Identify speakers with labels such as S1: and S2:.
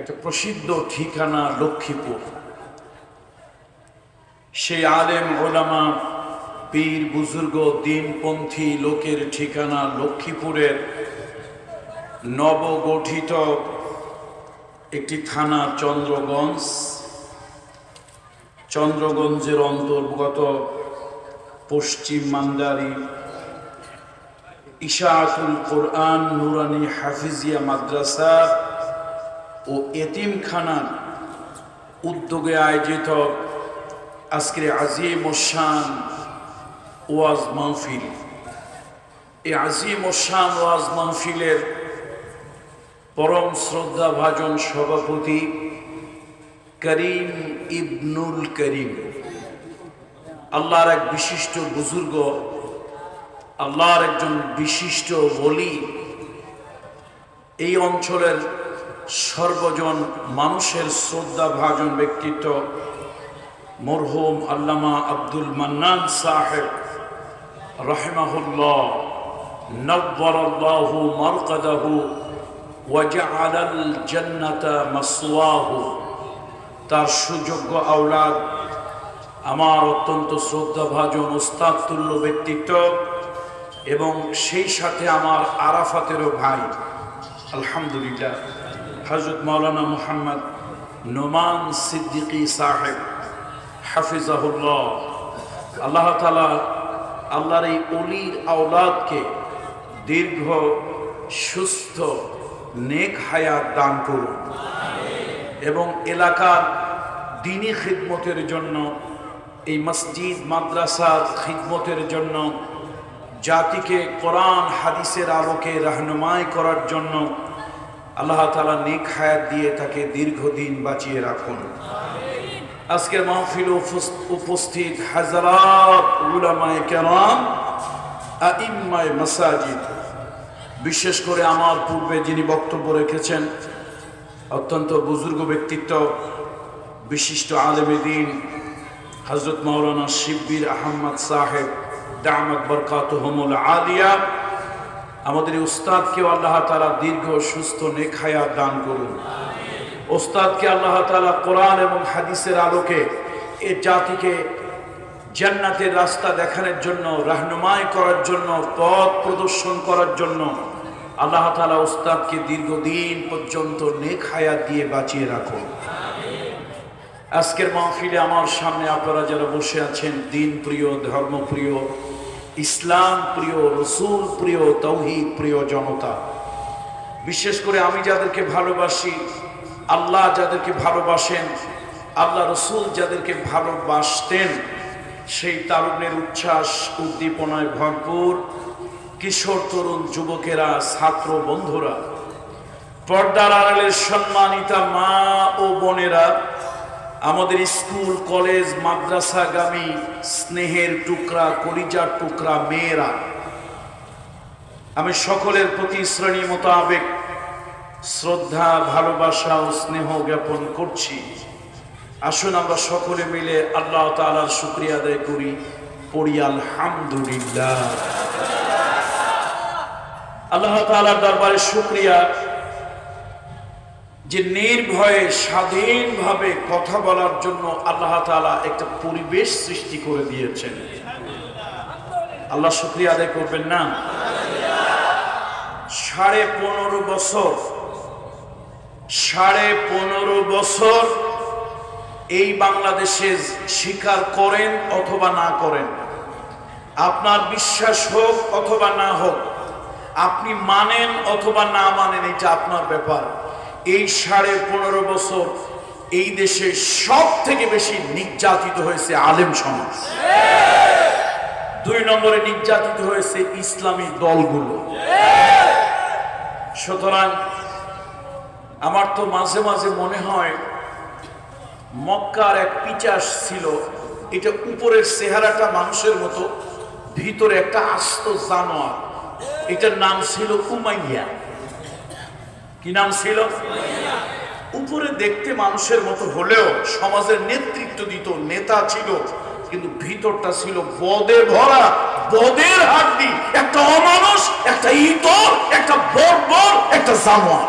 S1: একটা প্রসিদ্ধ ঠিকানা লক্ষ্মীপুর। সেই আলেম, ওলামা, পীর, বুজুর্গ, দিনপন্থী লোকের ঠিকানা লক্ষ্মীপুরের নবগঠিত একটি থানা চন্দ্রগঞ্জ। চন্দ্রগঞ্জের অন্তর্গত পশ্চিম মান্দারি ইশাআতুল কোরআন নুরানি হাফিজিয়া মাদ্রাসা ও এতিমখানার উদ্যোগে আয়োজিত আজকের আজিম ওসান ওয়াজ মাহফিল। এই আজিম ওসান ওয়াজ মাহফিলের পরম শ্রদ্ধা ভাজন সভাপতি করিম ইবনুল করিম। আল্লাহর এক বিশিষ্ট বুজুর্গ, আল্লাহর একজন বিশিষ্ট বলি এই অঞ্চলের সর্বজন মানুষের শ্রদ্ধা ভাজন ব্যক্তিত্ব মরহুম আল্লামা আব্দুল মান্নান সাহেব, রহমাহুল্লাহ, নব্বরাল্লাহু মারকাদাহু ওয়াজআলাল জান্নাতা মাসওয়াহু। তার সুযোগ্য আওলাদ, আমার অত্যন্ত শ্রদ্ধাভাজন ওস্তাদ তুল্য ব্যক্তিত্ব এবং সেই সাথে আমার আরাফাতেরও ভাই, আলহামদুলিল্লাহ। হজরত মৌলানা মুহাম্মদ নোমান সিদ্দিকী সাহেব, হাফিজাহুল্লাহ। আল্লাহ তালা আল্লাহর এই অলির আওলাদকে দীর্ঘ, সুস্থ, নেক হায়াত দান করুন। এবং এলাকার দিনী খিদমতের জন্য, এই মসজিদ, মাদ্রাসার খিদমতের জন্য, জাতিকে কোরআন, হাদিসের আলোকে রাহনুমাই করার জন্য আল্লাহ তালা নেক হায়াত দিয়ে তাকে দীর্ঘদিন বাঁচিয়ে রাখুন। আজকের মাহফিল উপস্থিত হাজারাত উলামায়ে কেরাম, আইম্মায়ে মাসাজিদ। বিশেষ করে আমার পূর্বে যিনি বক্তব্য রেখেছেন, অত্যন্ত বুজুর্গ ব্যক্তিত্ব, বিশিষ্ট আলেমে দিন হজরত মৌলানা শিব্বির আহমদ সাহেব দামদ বরকাত আলিয়া আমাদের উস্তাদকেও আল্লাহ তালা দীর্ঘ সুস্থ নেখায়া দান করুন। ওস্তাদকে আল্লাহ তালা কোরআন এবং হাদিসের আলোকে এ জাতিকে জান্নাতের রাস্তা দেখানোর জন্য রাহনুমাই করার জন্য, পথ প্রদর্শন করার জন্য আল্লাহ তালা ওস্তাদকে দীর্ঘদিন পর্যন্ত নেক হায়াত দিয়ে বাঁচিয়ে রাখুন। আজকের মাহফিলে আমার সামনে আপনারা যারা বসে আছেন দিন প্রিয় ধর্মপ্রিয় ইসলাম প্রিয়, রসুল প্রিয়, তৌহিদ প্রিয় জনতা। বিশেষ করে আমি যাদেরকে ভালোবাসি, আল্লাহ যাদেরকে ভালোবাসেন, আল্লাহ রসুল যাদেরকে ভালোবাসতেন, সেই তারুণ্যের উচ্ছ্বাস, উদ্দীপনায় ভরপুর। কিশোর, তরুণ যুবকেরা, ছাত্র বন্ধুরা, পর্দার আড়ালের সম্মানিতা মা ও বোনেরা আমাদের স্কুল, কলেজ মাদ্রাসাগামী স্নেহের টুকরা, কলিজার টুকরা মেয়েরা। আমি সকলের প্রতি শ্রেণি মোতাবেক শ্রদ্ধা, ভালোবাসা ও স্নেহ জ্ঞাপন করছি। আসুন আমরা সকলে মিলে আল্লাহ তালার শুক্রিয়া আদায় করি। পড়ি আলহামদুলিল্লাহ। আল্লাহ তালার দরবারে শুক্রিয়া। যে নির্ভয়ে, স্বাধীনভাবে কথা বলার জন্য আল্লাহ তালা একটা পরিবেশ সৃষ্টি করে দিয়েছেন। আল্লাহ শুক্রিয়া আদায় করবেন না? সাড়ে পনেরো বছর, সাড়ে পনেরো বছর এই বাংলাদেশে স্বীকার করেন অথবা না করেন। আপনার বিশ্বাস হোক অথবা না হোক, আপনি মানেন অথবা না মানেন, এটা আপনার ব্যাপার। এই সাড়ে পনেরো বছর এই দেশে সব থেকে বেশি নির্যাতিত হয়েছে আলেম সমাজ। দুই নম্বরে নির্যাতিত হয়েছে ইসলামী দলগুলো। সুতরাং আমার তো মাঝে মাঝে মনে হয়, মক্কার এক পিচাস ছিল, এটা উপরের চেহারাটা মানুষের মতো, ভিতরে একটা আস্ত জানোয়ার। এটার নাম ছিল উমাইয়া। কি নাম ছিল? উপরে দেখতে মানুষের মতো হলেও সমাজের নেতৃত্ব দিত নেতা ছিল, কিন্তু ভিতরটা ছিল বদে ভরা, বদের হাড্ডি। একটা অমানুষ, একটা ইতর, একটা বর্বর, একটা জানোয়ার।